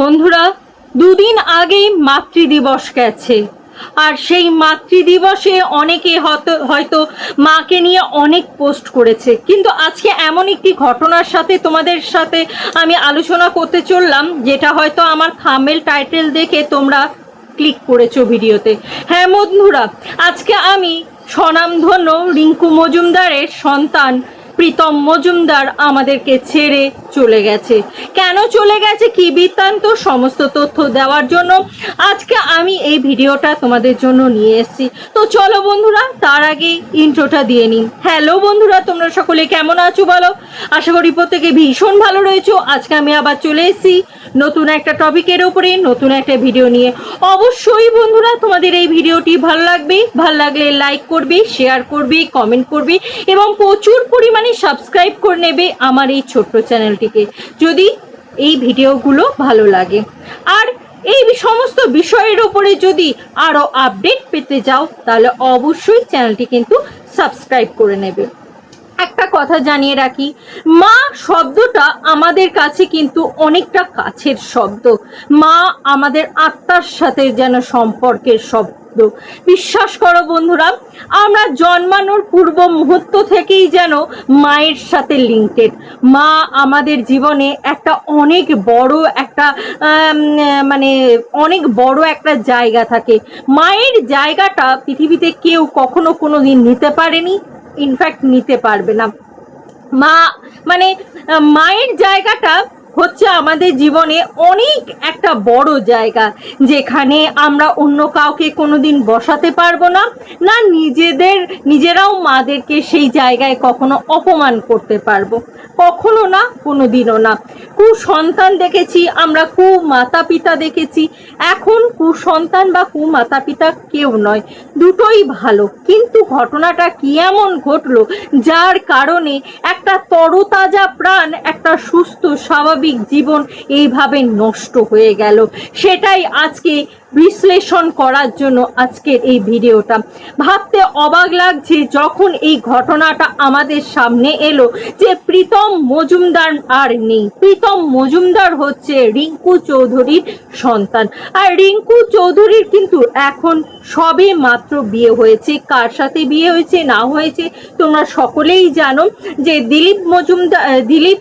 বন্ধুরা, দুদিন আগেই মাতৃদিবস গেছে। আর সেই মাতৃদিবসে অনেকে হয়তো মাকে নিয়ে অনেক পোস্ট করেছে। কিন্তু আজকে এমন একটি ঘটনার সাথে তোমাদের সাথে আমি আলোচনা করতে চললাম, যেটা হয়তো আমার থামেল টাইটেল দেখে তোমরা ক্লিক করেছ ভিডিওতে। হ্যাঁ বন্ধুরা, আজকে আমি স্বনামধন্য রিঙ্কু মজুমদারের সন্তান প্রীতম মজুমদার আমাদেরকে ছেড়ে চলে গেছে। কেন চলে গেছে কি বৃত্তান্ত সমস্ত তথ্য দেওয়ার জন্য? আজকে আমি এই ভিডিওটা তোমাদের জন্য নিয়ে এসেছি। তো চলো বন্ধুরা, তার আগে ইন্ট্রোটা দিয়ে নিন হ্যালো বন্ধুরা, তোমরা সকলে কেমন আছো বলো? আশা করি প্রত্যেকে ভীষণ ভালো রয়েছো। আজকে আমি আবার চলে এসেছি নতুন একটা টপিকের উপরে, নতুন একটা ভিডিও নিয়ে। অবশ্যই বন্ধুরা, তোমাদের এই ভিডিওটি ভালো লাগবে। ভালো লাগলে লাইক করবে শেয়ার করবে কমেন্ট করবে এবং প্রচুর পরিমাণে সাবস্ক্রাইব করে নেবে আমার এই ছোট্ট চ্যানেলটিকে যদি এই ভিডিওগুলো ভালো লাগে। আর এই সমস্ত বিষয়ের উপরে যদি আরও আপডেট পেতে যাও তাহলে অবশ্যই চ্যানেলটি কিন্তু সাবস্ক্রাইব করে নেবে। কথা জানিয়ে রাখি, মা শব্দটা আমাদের কাছে কিন্তু অনেকটা কাছের শব্দ। মা আমাদের আত্মার সাথে যেন সম্পর্কের শব্দ। বিশ্বাস করো বন্ধুরা, আমরা জন্মানোর পূর্ব মুহূর্ত থেকেই যেন মায়ের সাথে লিঙ্কেড মা আমাদের জীবনে একটা অনেক বড় একটা মানে অনেক বড় একটা জায়গা থাকে। মায়ের জায়গাটা পৃথিবীতে কেউ কখনো কোনো দিন নিতে পারেনি ইনফ্যাক্ট নিতে পারবে না। মা মানে মায়ের জায়গাটা হচ্ছে আমাদের জীবনে অনেক একটা বড় জায়গা, যেখানে আমরা অন্য কাউকে কোনোদিন বসাতে পারব না না নিজেদের, নিজেরাও মাদেরকে সেই জায়গায় কখনো অপমান করতে পারব। কখনো না কোনো দিনও না। কুসন্তান দেখেছি, আমরা কু মাতা পিতা দেখেছি। এখন কুসন্তান বা কু মাতা পিতা কেউ নয়, দুটোই ভালো। কিন্তু ঘটনাটা কি এমন ঘটলো, যার কারণে একটা তরতাজা প্রাণ, একটা সুস্থ, স্বাভাবিক জীবন এইভাবে নষ্ট হয়ে গেল? সেটাই আজকে বিশ্লেষণ করার জন্য আজকের এই ভিডিওটা। ভাবতে অবাক লাগছে যখন এই ঘটনাটা আমাদের সামনে এলো যে প্রীতম মজুমদার আর নেই। প্রীতম মজুমদার হচ্ছে রিঙ্কু চৌধুরীর সন্তান। আর রিঙ্কু চৌধুরীর কিন্তু এখন সবে মাত্র বিয়ে হয়েছে। কার সাথে বিয়ে হয়েছে, না হয়েছে, তোমরা সকলেই জানো যে দিলীপ মজুমদার, দিলীপ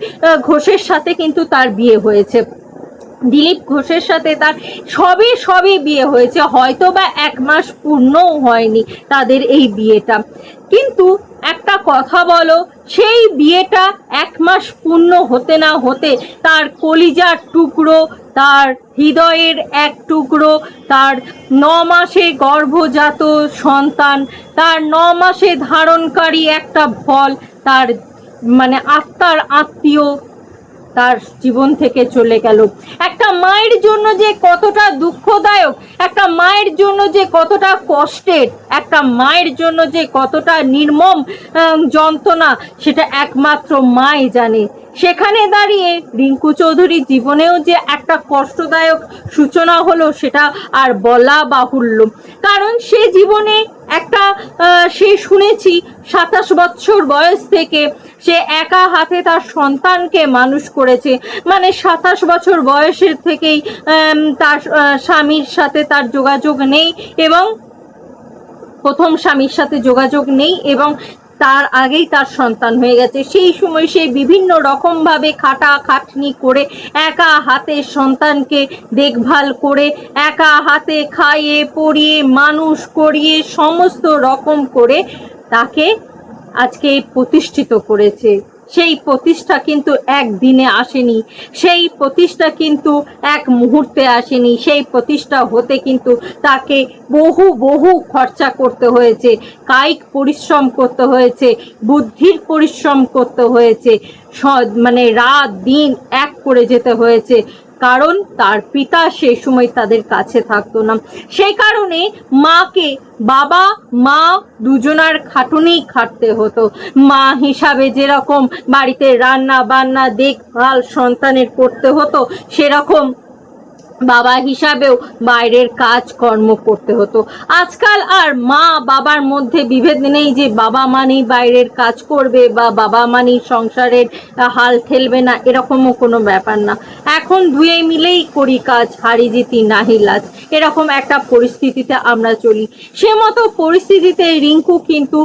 ঘোষের সাথে কিন্তু তার বিয়ে হয়েছে। দিলীপ ঘোষের সাথে তার সবে সবে বিয়ে হয়েছে। হয়তো বা এক মাস পূর্ণও হয়নি তাদের এই বিয়েটা। কিন্তু একটা কথা বলো, সেই বিয়েটা এক মাস পূর্ণ হতে না হতে তার কলিজার টুকরো, তার হৃদয়ের এক টুকরো, তার ন মাসে গর্ভজাত সন্তান, তার ন মাসে ধারণকারী একটা ফল, তার মানে আত্মার আত্মীয় তার জীবন থেকে চলে গেল। একটা মায়ের জন্য যে কতটা দুঃখদায়ক, একটা মায়ের জন্য যে কতটা কষ্টের, একটা মায়ের জন্য যে কতটা নির্মম যন্ত্রণা, সেটা একমাত্র মাই জানে। সেখানে দাঁড়িয়ে রিঙ্কু চৌধুরীর জীবনেও যে একটা কষ্টদায়ক সূচনা হলো সেটা আর বলা বাহুল্য। কারণ সে জীবনে একটা সে শুনেছি সাতাশ বছর বয়স থেকে সে একা হাতে তার সন্তানকে মানুষ করেছে। মানে সাতাশ বছর বয়সের থেকেই তার স্বামীর সাথে তার যোগাযোগ নেই এবং প্রথম স্বামীর সাথে যোগাযোগ নেই এবং তার আগেই তার সন্তান হয়ে গেছে। সেই সময় সে বিভিন্ন রকমভাবে খাটা খাটনি করে একা হাতে সন্তানকে দেখভাল করে, একা হাতে খাইয়ে পরিয়ে মানুষ করিয়ে, সমস্ত রকম করে তাকে আজকে প্রতিষ্ঠিত করেছে। সেই প্রতিষ্ঠা কিন্তু একদিনে আসেনি, সেই প্রতিষ্ঠা কিন্তু এক মুহূর্তে আসেনি, সেই প্রতিষ্ঠা হতে কিন্তু তাকে বহু বহু খরচা করতে হয়েছে, কায়িক পরিশ্রম করতে হয়েছে, বুদ্ধির পরিশ্রম করতে হয়েছে মানে রাত দিন এক করে যেতে হয়েছে। কারণ তার পিতা সেই সময় তাদের কাছে থাকতো না। সেই কারণে মাকে বাবা, মা দুজনার খাটুনেই খাটতে হতো। মা হিসাবে যেরকম বাড়িতে রান্না বান্না দেখভাল সন্তানের করতে হতো, সেরকম বাবা হিসাবেও বাইরের কাজ কর্ম করতে হতো। আজকাল আর মা বাবার মধ্যে বিভেদ নেই যে বাবা মানেই বাইরের কাজ করবে বা বাবা মানেই সংসারের হাল ঠেলবে না, এরকমও কোনো ব্যাপার না। এখন দুয়ে মিলেই করি কাজ, হারি জিতি নাহি লাজ। এরকম একটা পরিস্থিতিতে আমরা চলি। সে মতো পরিস্থিতিতে রিঙ্কু কিন্তু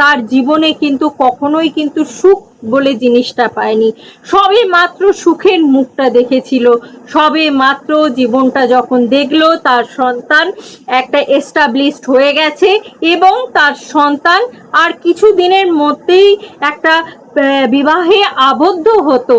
তার জীবনে কিন্তু কখনোই কিন্তু সুখ বলে জিনিসটা পায়নি। সবে মাত্র সুখের মুখটা দেখেছিল। সবে মাত্র জীবনটা যখন দেখল, তার সন্তান একটা এস্টাবলিশড হয়ে গেছে এবং তার সন্তান আর কিছু দিনের মধ্যেই একটা বিবাহে আবদ্ধ হতো।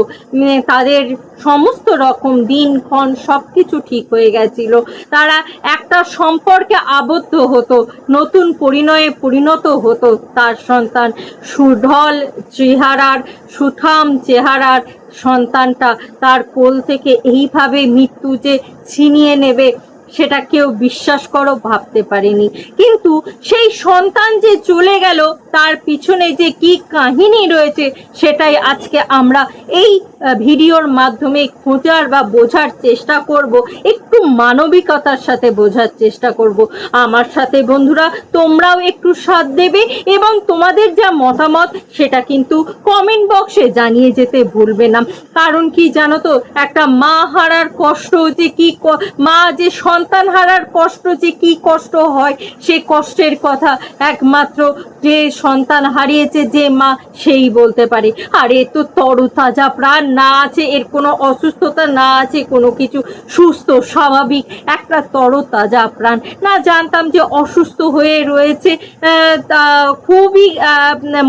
তাদের সমস্ত রকম দিনক্ষণ সব কিছু ঠিক হয়ে গেছিল। তারা একটা সম্পর্কে আবদ্ধ হতো, নতুন পরিণয়ে পরিণত হতো তার সন্তান। সুঢল চেহারার, সুঠাম চেহারার সন্তানটা তার কোল থেকে এইভাবে মৃত্যু যে ছিনিয়ে নেবে সেটা কেউ বিশ্বাস করো, ভাবতে পারেনি। কিন্তু সেই সন্তান যে চলে গেল, তার পিছনে যে কি কাহিনী রয়েছে, সেটাই আজকে আমরা এই ভিডিওর মাধ্যমে খোঁজার বা বোঝার চেষ্টা করব, একটু মানবিকতার সাথে বোঝার চেষ্টা করব। আমার সাথে বন্ধুরা, তোমরাও একটু সাথ দেবে এবং তোমাদের যা মতামত, সেটা কিন্তু কমেন্ট বক্সে জানিয়ে যেতে ভুলবে না। কারণ কি জানো তো, একটা মা হারার কষ্ট যে কি মা যে সন্তান হারার কষ্ট যে কি কষ্ট হয়, সে কষ্টের কথা একমাত্র যে সন্তান হারিয়েছে যে মা, সেই বলতে পারে। আর, এ তো তরতাজা প্রাণ না আছে, এর কোনো অসুস্থতা না আছে, কোনো কিছু সুস্থ, স্বাভাবিক, একটা তরতাজা প্রাণ। না জানতাম যে অসুস্থ হয়ে রয়েছে তা খুবই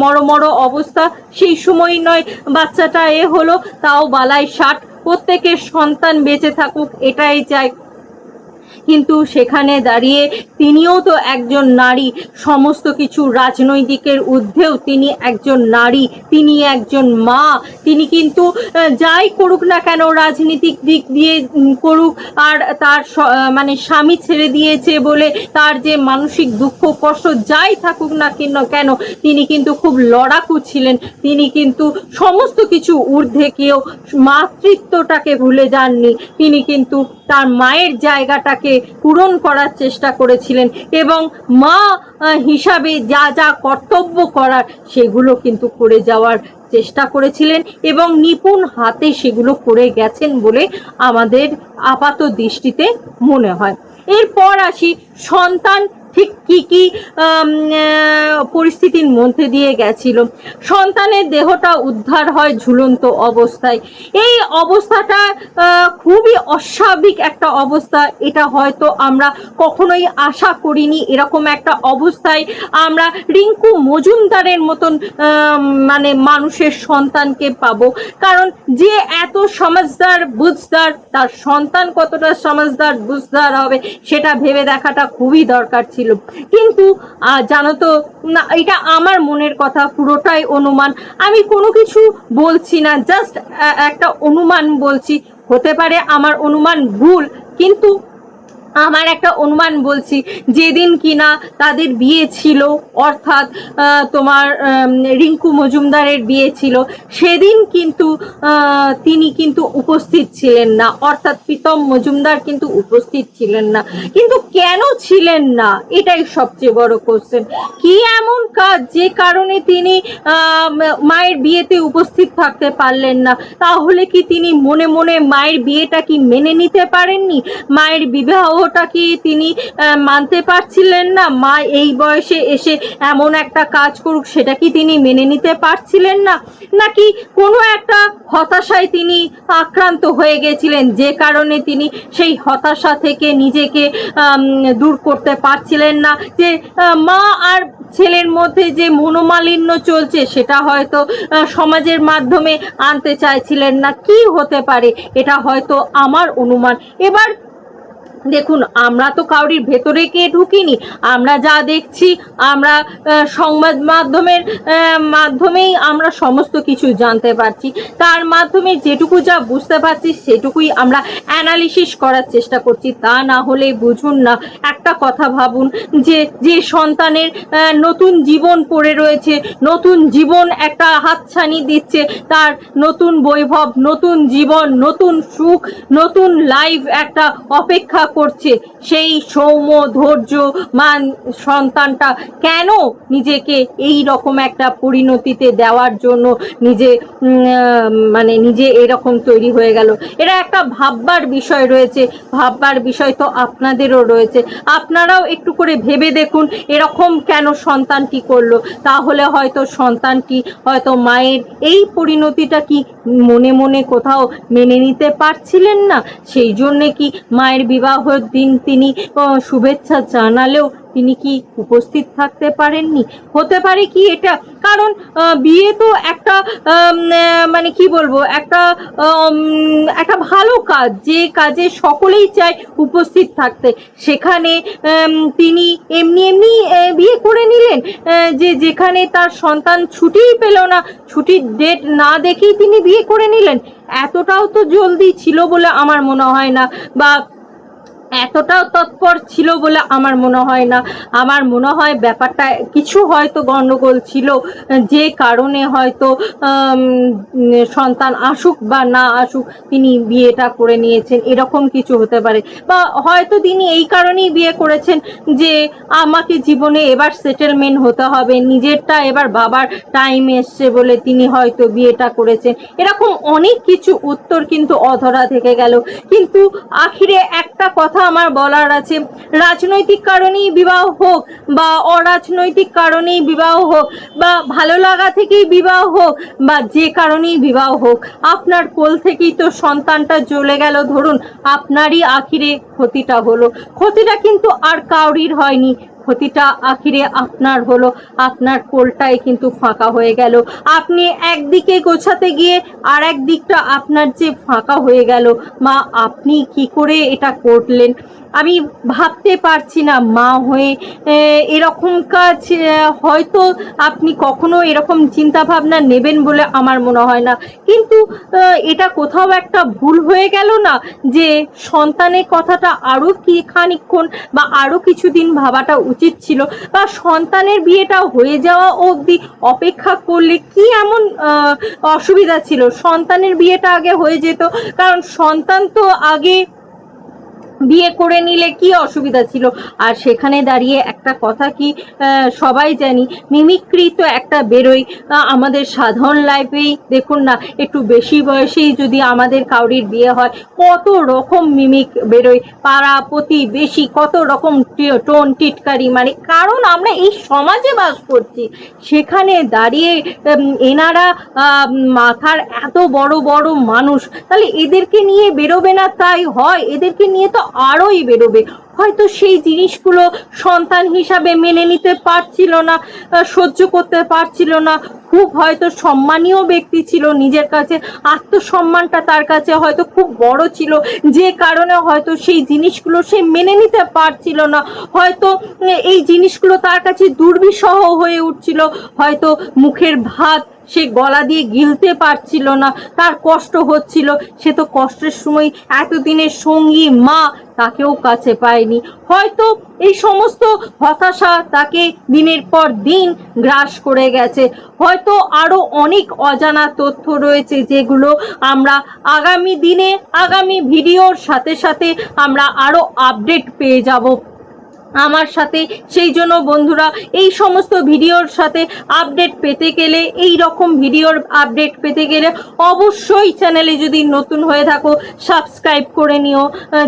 মরমর মরো মরো অবস্থা। সেই সময় নয়, বাচ্চাটা এ হলো, তাও বালাই ষাট। প্রত্যেকের সন্তান বেঁচে থাকুক, এটাই চাই। কিন্তু সেখানে দাঁড়িয়ে তিনিও তো একজন নারী। সমস্ত কিছু রাজনৈতিকের ঊর্ধ্বেও তিনি একজন নারী, তিনি একজন মা। তিনি কিন্তু যাই করুক না কেন রাজনীতিক দিক দিয়ে করুক, আর তার মানে স্বামী ছেড়ে দিয়েছে বলে তার যে মানসিক দুঃখ, কষ্ট, যাই থাকুক না কেন কেন, তিনি কিন্তু খুব লড়াকু ছিলেন। তিনি কিন্তু সমস্ত কিছু ঊর্ধ্বে কেউ মাতৃত্বটাকে ভুলে যাননি। তিনি কিন্তু তার মায়ের জায়গাটাকে পূরণ করার চেষ্টা করেছিলেন এবং মা হিসাবে যা যা কর্তব্য করার সেগুলো কিন্তু করে যাওয়ার চেষ্টা করেছিলেন এবং নিপুণ হাতে সেগুলো করে গেছেন বলে আমাদের আপাত দৃষ্টিতে মনে হয়। এরপর আসি সন্তান ঠিক কি কি পরিস্থিতির মধ্যে দিয়ে গেছিল। সন্তানের দেহটা উদ্ধার হয় ঝুলন্ত অবস্থায়। এই অবস্থাটা খুবই অস্বাভাবিক একটা অবস্থা। এটা হয়তো আমরা কখনোই আশা করিনি এরকম একটা অবস্থায় আমরা রিঙ্কু মজুমদারের মতন মানে মানুষের সন্তানকে পাবো। কারণ যে এত সমাজদার, বুঝদার, তার সন্তান কতটা সমাজদার, বুঝদার হবে, সেটা ভেবে দেখাটা খুবই দরকার ছিল। কিন্তু আহ, জানো তো না এটা আমার মনের কথা পুরোটাই অনুমান। আমি কোনো কিছু বলছি না জাস্ট একটা অনুমান বলছি। হতে পারে আমার অনুমান ভুল কিন্তু আমার একটা অনুমান বলছি, যেদিন কিনা তাদের বিয়ে ছিল, অর্থাৎ তোমার রিঙ্কু মজুমদারের বিয়ে ছিল, সেদিন কিন্তু তিনি কিন্তু উপস্থিত ছিলেন না। অর্থাৎ প্রীতম মজুমদার কিন্তু উপস্থিত ছিলেন না। কিন্তু কেন ছিলেন না? এটাই সবচেয়ে বড় কোশ্চেন কি এমন কাজ যে কারণে তিনি মায়ের বিয়েতে উপস্থিত থাকতে পারলেন না? তাহলে কি তিনি মনে মনে মায়ের বিয়েটা কি মেনে নিতে পারেননি? মায়ের বিবাহটা কি তিনি মানতে পারছিলেন না? মা এই বয়সে এসে এমন একটা কাজ করুক, সেটা কি তিনি মেনে নিতে পারছিলেন না? নাকি কোনো একটা হতাশায় তিনি আক্রান্ত হয়ে গেছিলেন, যে কারণে তিনি সেই হতাশা থেকে নিজেকে দূর করতে পারছিলেন না? যে মা আর ছেলের মধ্যে যে মনোমালিন্য চলছে, সেটা হয়তো সমাজের মাধ্যমে আনতে চাইছিলেন না। কি হতে পারে? এটা হয়তো আমার অনুমান। এবার দেখুন, আমরা তো কাউরির ভেতরে কে ঢুকিনি। আমরা যা দেখছি, আমরা সংবাদ মাধ্যমের মাধ্যমেই আমরা সমস্ত কিছু জানতে পারছি। তার মাধ্যমে যেটুকু যা বুঝতে পারছি, সেটুকুই আমরা অ্যানালিসিস করার চেষ্টা করছি। তা না হলে বুঝুন না, একটা কথা ভাবুন যে যে সন্তানের নতুন জীবন পড়ে রয়েছে, নতুন জীবন একটা হাতছানি দিচ্ছে, তার নতুন বৈভব, নতুন জীবন, নতুন সুখ, নতুন লাইফ একটা অপেক্ষা করছে সেই সৌম্য, ধৈর্য, মান, সন্তানটা কেন নিজেকে এই রকম একটা পরিণতিতে দেওয়ার জন্য নিজে মানে নিজে এরকম তৈরি হয়ে গেল? এটা একটা ভাববার বিষয় রয়েছে। ভাববার বিষয় তো আপনাদেরও রয়েছে। আপনারাও একটু করে ভেবে দেখুন এরকম কেন সন্তানটি করল। তাহলে হয়তো সন্তানটি হয়তো মায়ের এই পরিণতিটা কি মনে মনে কোথাও মেনে নিতে পারছিলেন না? সেই জন্যে কি মায়ের বিবাহের দিন তিনি শুভেচ্ছা জানালেও তিনি কি উপস্থিত থাকতে পারেননি? হতে পারে কি এটা? কারণ বিয়ে তো একটা মানে কি বলব, একটা একটা ভালো কাজ, যে কাজে সকলেই চায় উপস্থিত থাকতে। সেখানে তিনি এমনি এমনি বিয়ে করে নিলেন যে যেখানে তার সন্তান ছুটিই পেল না, ছুটির ডেট না দেখেই তিনি বিয়ে করে নিলেন। এতটাও তো জলদি ছিল বলে আমার মনে হয় না, বা এতটাও তৎপর ছিল বলে আমার মনে হয় না। আমার মনে হয় ব্যাপারটা কিছু হয়তো গণ্ডগোল ছিল, যে কারণে হয়তো সন্তান আসুক বা না আসুক, তিনি বিয়েটা করে নিয়েছেন, এরকম কিছু হতে পারে। বা হয়তো তিনি এই কারণেই বিয়ে করেছেন যে আমাকে জীবনে এবার সেটেলমেন্ট হতে হবে, নিজেরটা এবার বাবার টাইম এসছে বলে তিনি হয়তো বিয়েটা করেছেন। এরকম অনেক কিছু উত্তর কিন্তু অধরা থেকে গেল। কিন্তু আখিরে একটা কথা আমার বলার আছে। রাজনৈতিক কারণেই বিবাহ হোক বা অরাজনৈতিক কারণেই বিবাহ হোক বা ভালো লাগা থেকেই বিবাহ হোক বা যে কারণেই বিবাহ হোক, আপনার কোল থেকেই তো সন্তানটা জ্বলে গেল। ধরুন, আপনারই আখিরে ক্ষতিটা হলো। ক্ষতিটা কিন্তু আর কাউরির হয়নি। ক্ষতিটা আখিরে আপনার হলো, আপনার কোলটাই কিন্তু ফাঁকা হয়ে গেল। আপনি একদিকে গোছাতে গিয়ে আর এক দিকটা আপনার যে ফাঁকা হয়ে গেল, মা আপনি কি করে এটা করলেন? আমি ভাবতে পারছি না, মা হয়ে এরকম কাজ হয়তো আপনি কখনো এরকম চিন্তা ভাবনা নেবেন বলে আমার মনে হয় না। কিন্তু এটা কোথাও একটা ভুল হয়ে গেল না, যে সন্তানের কথাটা আরও কি খানিক্ষণ বা আরও কিছুদিন ভাবাটা উচিত ছিল বা সন্তানের বিয়েটা হয়ে যাওয়া অবধি অপেক্ষা করলে কি এমন অসুবিধা ছিল? সন্তানের বিয়েটা আগে হয়ে যেত? কারণ সন্তান তো আগে বিয়ে করে নিলে কি অসুবিধা ছিল? আর সেখানে দাঁড়িয়ে একটা কথা কি সবাই জানি মিমিক্রি তো একটা বেরোই আমাদের সাধারণ লাইফেই দেখুন না, একটু বেশি বয়সেই যদি আমাদের কাউরির বিয়ে হয়, কত রকম মিমিক বেরোয়। পাড়া বেশি কত রকম টোন টিটকারি মানে কারণ আমরা এই সমাজে বাস করছি। সেখানে দাঁড়িয়ে এনারা মাথার এত বড় বড় মানুষ, তাহলে এদেরকে নিয়ে বেরোবে না তাই হয়? এদেরকে নিয়ে তো আরোই বেরোবে। হয়তো সেই জিনিসগুলো সন্তান হিসাবে মেনে নিতে পারছিল না সহ্য করতে পারছিল না। খুব হয়তো সম্মানীয় ব্যক্তি ছিল নিজের কাছে, আত্মসম্মানটা তার কাছে হয়তো খুব বড় ছিল। যে কারণে হয়তো সেই জিনিসগুলো সে মেনে নিতে পারছিল না। হয়তো এই জিনিসগুলো তার কাছে দুর্বিষহ হয়ে উঠছিল। হয়তো মুখের ভাত সে গলা দিয়ে গিলতে পারছিল না, তার কষ্ট হচ্ছিল। সে তো কষ্টের সময় এতদিনের সঙ্গী, মা তাকেও কাছে পায়নি। হয়তো এই সমস্ত হতাশা তাকে দিনের পর দিন গ্রাস করে গেছে। হয়তো আরও অনেক অজানা তথ্য রয়েছে যেগুলো আমরা আগামী দিনে, আগামী ভিডিওর সাথে সাথে আমরা আরও আপডেট পেয়ে যাব। আমার সাথে। সেই জন্য বন্ধুরা, এই সমস্ত ভিডিওর সাথে আপডেট পেতে গেলে, এই রকম ভিডিওর আপডেট পেতে গেলে অবশ্যই চ্যানেলে যদি নতুন হয়ে থাকো সাবস্ক্রাইব করে নিও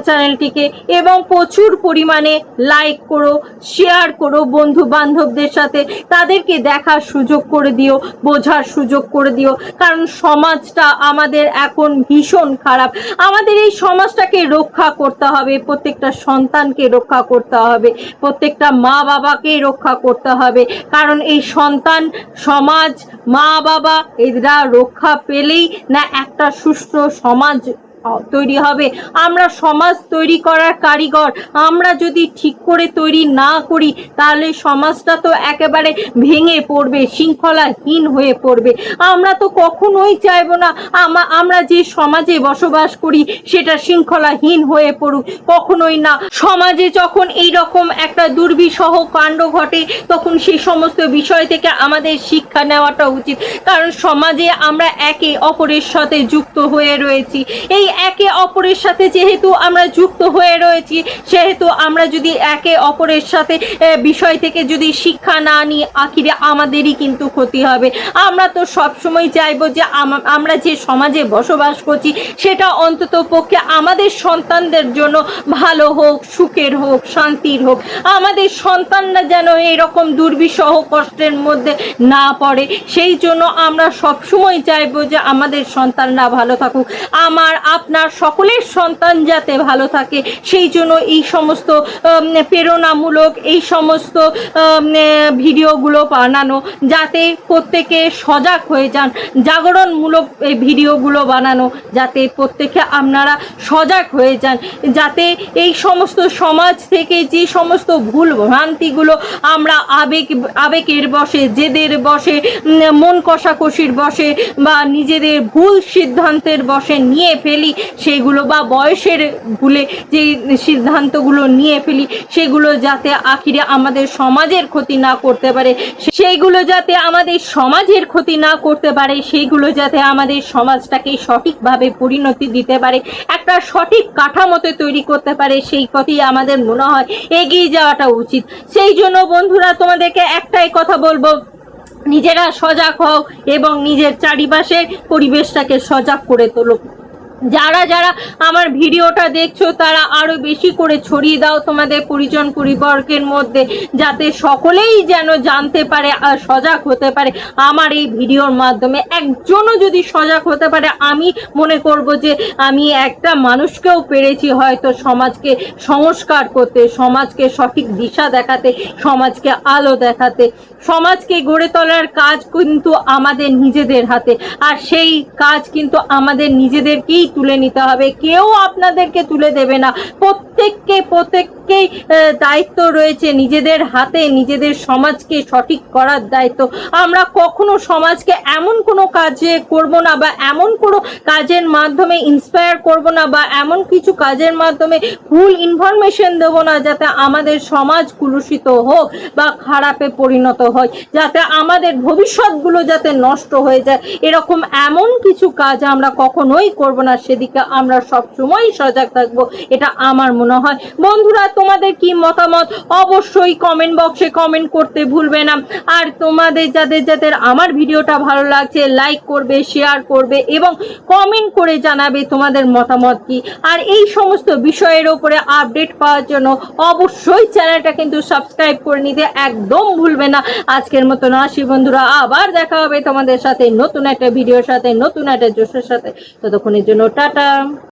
চ্যানেলটিকে এবং প্রচুর পরিমাণে লাইক করো শেয়ার করো বন্ধু বান্ধবদের সাথে। তাদেরকে দেখার সুযোগ করে দিও, বোঝার সুযোগ করে দিও। কারণ সমাজটা আমাদের এখন ভীষণ খারাপ। আমাদের এই সমাজটাকে রক্ষা করতে হবে, প্রত্যেকটা সন্তানকে রক্ষা করতে হবে। প্রত্যেকটা মা বাবাকে রক্ষা করতে হবে। কারণ এই সন্তান, সমাজ, মা বাবা, এরা রক্ষা পেলেই না একটা সুস্থ সমাজ তৈরি হবে। আমরা সমাজ তৈরি করার কারিগর। আমরা যদি ঠিক করে তৈরি না করি, তাহলে সমাজটা তো একেবারে ভেঙে পড়বে, শৃঙ্খলাহীন হয়ে পড়বে। আমরা তো কখনোই চাইব না, আমা- আমরা যে সমাজে বসবাস করি, সেটা শৃঙ্খলাহীন হয়ে পড়ুক। কখনোই না। সমাজে যখন এই রকম একটা দুর্বিষহ কাণ্ড ঘটে, তখন সেই সমস্ত বিষয় থেকে আমাদের শিক্ষা নেওয়াটা উচিত। কারণ সমাজে আমরা একে অপরের সাথে যুক্ত হয়ে রয়েছি। এই একে অপরের সাথে যেহেতু আমরা যুক্ত হয়ে রয়েছি, সেহেতু আমরা যদি একে অপরের সাথে বিষয় থেকে যদি শিক্ষা না নিই, আখিরে আমাদেরই কিন্তু ক্ষতি হবে। আমরা তো সবসময় চাইব যে আম- আমরা যে সমাজে বসবাস করছি, সেটা অন্তত পক্ষে আমাদের সন্তানদের জন্য ভালো হোক, সুখের হোক, শান্তির হোক। আমাদের সন্তানরা যেন এরকম দুর্বিষহ কষ্টের মধ্যে না পড়ে, সেই জন্য আমরা সবসময় চাইব যে আমাদের সন্তানরা ভালো থাকুক। আমার আপনার সকলের সন্তান যাতে ভালো থাকে, সেই জন্য এই সমস্ত প্রেরণামূলক এই সমস্ত ভিডিওগুলো বানানো, যাতে প্রত্যেকে সজাগ হয়ে যান, জাগরণমূলক এই ভিডিওগুলো বানানো, যাতে প্রত্যেকে আপনারা সজাগ হয়ে যান, যাতে এই সমস্ত সমাজ থেকে যে সমস্ত ভুল ভ্রান্তিগুলো আমরা আবেগ, আবেগের বসে, জেদের বসে মন কষাকষির বসে বা নিজেদের ভুল সিদ্ধান্তের বসে নিয়ে ফেলি সেগুলো বা বয়সের ভুলে যে সিদ্ধান্তগুলো নিয়ে ফেলি, সেগুলো যাতে আখিরে আমাদের সমাজের ক্ষতি না করতে পারে সেইগুলো যাতে আমাদের সমাজের ক্ষতি না করতে পারে সেইগুলো যাতে আমাদের সমাজটাকে সঠিকভাবে পরিণতি দিতে পারে, একটা সঠিক কাঠামোতে তৈরি করতে পারে, সেই কথাই আমাদের মনে হয় এগিয়ে যাওয়াটা উচিত। সেই জন্য বন্ধুরা, তোমাদেরকে একটাই কথা বলব, নিজেরা সজাগ হও এবং নিজের চারিপাশের পরিবেশটাকে সজাগ করে তোলো। যারা যারা আমার ভিডিওটা দেখছ, তারা আরও বেশি করে ছড়িয়ে দাও তোমাদের পরিজন পরিবর্গের মধ্যে, যাতে সকলেই যেন জানতে পারে আর সজাগ হতে পারে। আমার এই ভিডিওর মাধ্যমে একজনও যদি সজাগ হতে পারে, আমি মনে করব যে আমি একটা মানুষকেও পেরেছি হয়তো সমাজকে সংস্কার করতে, সমাজকে সঠিক দিশা দেখাতে, সমাজকে আলো দেখাতে। সমাজকে গড়ে তোলার কাজ কিন্তু আমাদের নিজেদের হাতে, আর সেই কাজ কিন্তু আমাদের নিজেদেরকেই তুলে নিতে হবে। কেউ আপনাদেরকে তুলে দেবে না। প্রত্যেককে, প্রত্যেককেই দায়িত্ব রয়েছে নিজেদের হাতে, নিজেদের সমাজকে সঠিক করার দায়িত্ব। আমরা কখনো সমাজকে এমন কোনো কাজে করব না বা এমন কোনো কাজের মাধ্যমে ইন্সপায়ার করব না বা এমন কিছু কাজের মাধ্যমে ভুল ইনফরমেশন দেবো না যাতে আমাদের সমাজ কুলুষিত হোক বা খারাপে পরিণত হয়, যাতে আমাদের ভবিষ্যৎগুলো যাতে নষ্ট হয়ে যায়। এরকম এমন কিছু কাজ আমরা কখনোই করব না। সেদিকে আমরা সবসময় সজাগ থাকব, এটা আমার মনে হয়। বন্ধুরা, তোমাদের কি মতামত? অবশ্যই কমেন্ট বক্সে কমেন্ট করতে ভুলবে না। আর তোমাদের, যাদের যাদের আমার ভিডিওটা ভালো লাগছে লাইক করবে শেয়ার করবে এবং কমেন্ট করে জানাবে তোমাদের মতামত কি? আর এই সমস্ত বিষয়ের ওপরে আপডেট পাওয়ার জন্য অবশ্যই চ্যানেলটা কিন্তু সাবস্ক্রাইব করে নিতে একদম ভুলবে না। আজকের মতন আসি বন্ধুরা, আবার দেখা হবে তোমাদের সাথে নতুন একটা ভিডিওর সাথে, নতুন একটা জোশের সাথে। ততক্ষণের জন্য টাটা।